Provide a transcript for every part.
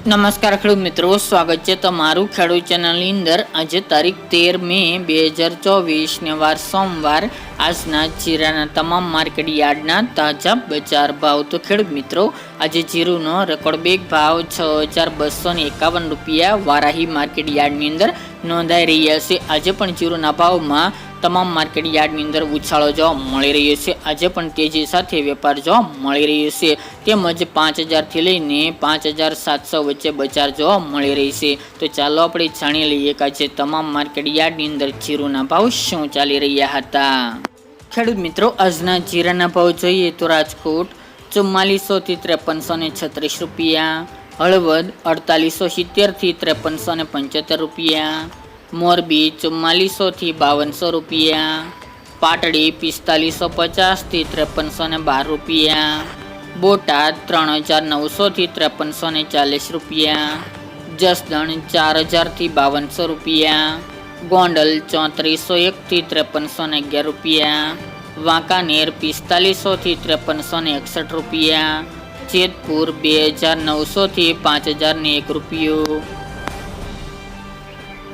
નમસ્કાર ખેડૂત મિત્રો, સ્વાગત છે તમારું ખેડૂત ચેનલની અંદર. આજે તારીખ તેર મે બે હજાર ચોવીસ ને વાર સોમવાર. આજના જીરાના તમામ માર્કેટ યાર્ડના તાજા બજાર ભાવ. તો ખેડૂત મિત્રો આજે જીરુનો રેકોર્ડ બેગ ભાવ છ હજાર બસો ને એકાવન રૂપિયા વારાહી માર્કેટ યાર્ડની અંદર નોંધાઈ રહ્યા છે. આજે પણ જીરુના ભાવમાં તમામ માર્કેટ યાર્ડની અંદર ઉછાળો જોવા મળી રહ્યો છે. આજે પણ તેજી સાથે વેપાર જોવા મળી રહ્યો છે. તેમજ પાંચ હજારથી લઈને પાંચ હજાર સાતસો વચ્ચે બજાર જોવા મળી રહી છે. તો ચાલો આપણે જાણી લઈએ કે આજે તમામ માર્કેટ યાર્ડની અંદર જીરુના ભાવ શું ચાલી રહ્યા હતા. ખેડૂત મિત્રો, આજના જીરાના ભાવ જોઈએ તો રાજકોટ ચુમ્માલીસોથી ત્રેપનસો ને છત્રીસ રૂપિયા, હળવદ અડતાલીસો સિત્તેરથી ત્રેપનસો ને પંચોતેર રૂપિયા, મોરબી ચુમ્માલીસોથી બાવનસો રૂપિયા, પાટડી પિસ્તાલીસો પચાસથી ત્રેપનસો ને બાર રૂપિયા, બોટાદ ત્રણ હજાર નવસોથી ત્રેપનસો ને ચાલીસ રૂપિયા, જસદણ ચાર હજારથી બાવનસો રૂપિયા, ગોંડલ ચોત્રીસો એકથી ત્રેપનસો ને અગિયાર રૂપિયા વાંકાનેર પિસ્તાલીસોથી ત્રેપનસો ને એકસઠ રૂપિયા. જેતપુર બે હજાર નવસોથી પાંચ હજાર ને એક રૂપિયો.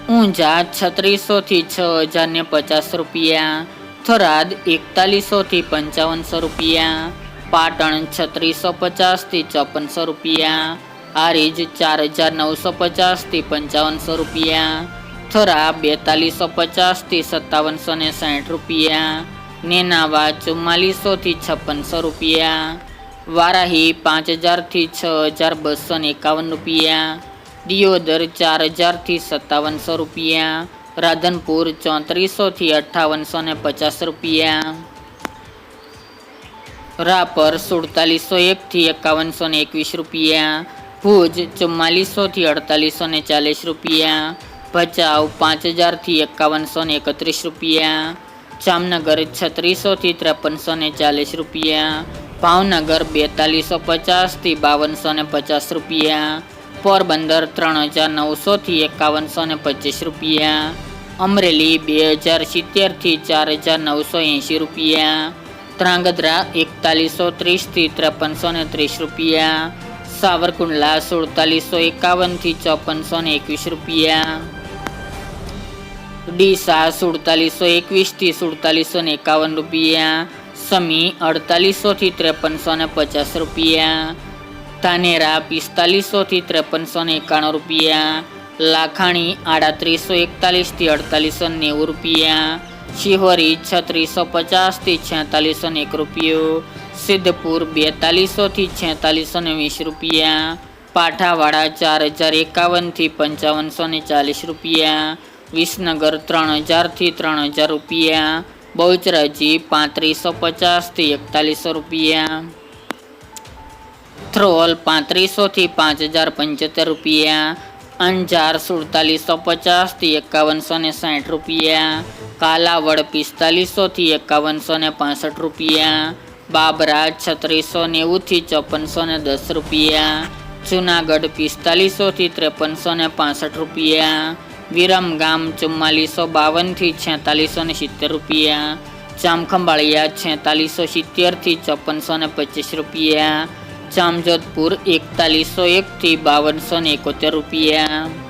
ઊંઝા છત્રીસોથી છ હજાર ને પચાસ રૂપિયા. થરાદ એકતાલીસોથી પંચાવનસો રૂપિયા. પાટણ છત્રીસો પચાસથી ચોપનસો રૂપિયા. હારીજ ચાર હજાર નવસો પચાસથી પંચાવનસો રૂપિયા. થરા બેતાલીસો પચાસથી સત્તાવનસો ને સાઠ રૂપિયા. નેનાવા ચુમ્માલીસોથી છપ્પનસો રૂપિયા. વારાહી પાંચ હજારથી છ હજાર બસો ને એકાવન રૂપિયા. દિયોદર ચાર હજારથી સત્તાવનસો રૂપિયા. રાધનપુર ચોત્રીસોથી અઠ્ઠાવનસો ને પચાસ રૂપિયા. રાપર સુડતાલીસો એકથી એકાવનસો ને એકવીસ રૂપિયા. ભુજ ચુમ્માલીસોથી અડતાલીસો ને ચાલીસ રૂપિયા. ભચાઉ પાંચ હજારથી એકાવનસો ને એકત્રીસ રૂપિયા. જામનગર છત્રીસોથી ત્રેપનસો ને ચાલીસ રૂપિયા, ભાવનગર બેતાલીસો પચાસથી બાવનસો ને પચાસ રૂપિયા, પોરબંદર ત્રણ હજાર નવસોથી એકાવનસો ને પચીસ રૂપિયા, અમરેલી બે હજાર સિત્તેરથી ચાર હજાર નવસો એંશી રૂપિયા, ધ્રાંગધ્રા એકતાલીસો ત્રીસથી ત્રેપનસો ને ત્રીસ રૂપિયા, સાવરકુંડલા સુડતાલીસો એકાવનથી ચોપનસો ને એકવીસ રૂપિયા ડીસા સુડતાલીસો એકવીસથી સુડતાલીસો ને એકાવન રૂપિયા, સમી અડતાલીસોથી ત્રેપનસો ને પચાસ રૂપિયા, ધાનેરા પિસ્તાલીસોથી ત્રેપનસો ને એકાણું રૂપિયા, લાખાણી આડત્રીસો એકતાલીસથી અડતાલીસો નેવું રૂપિયા, શિહોરી છત્રીસો પચાસથી છેતાલીસો ને એક રૂપિયો, સિદ્ધપુર બેતાલીસોથી છેતાલીસો ને વીસ રૂપિયા, પાઠાવાડા ચાર હજાર એકાવનથી પંચાવનસો ને ચાલીસ રૂપિયા વિસનગર ત્રણ હજારથી ત્રણ હજાર રૂપિયા. બહુચરાજી પાંત્રીસો પચાસથી એકતાલીસો રૂપિયા. થ્રોલ પાંત્રીસોથી પાંચ હજાર પંચોતેર રૂપિયા. અંજાર સુડતાલીસો પચાસથી એકાવનસો ને સાઠ રૂપિયા. કાલાવડ પિસ્તાલીસોથી એકાવનસો ને પાસઠ રૂપિયા. બાબરા છત્રીસો નેવુંથી ચોપનસો ને દસ રૂપિયા. જુનાગઢ પિસ્તાલીસોથી ત્રેપનસો ને પાસઠ રૂપિયા. વિરમગામ ચુમ્માલીસો બાવનથી છેતાલીસો ને સિત્તેર રૂપિયા. ચામખંબાળિયા છેતાલીસો સિત્તેરથી ચોપનસો ને પચીસ રૂપિયા. જામજોધપુર એકતાલીસો એકથી બાવનસો ને એકોતેર રૂપિયા.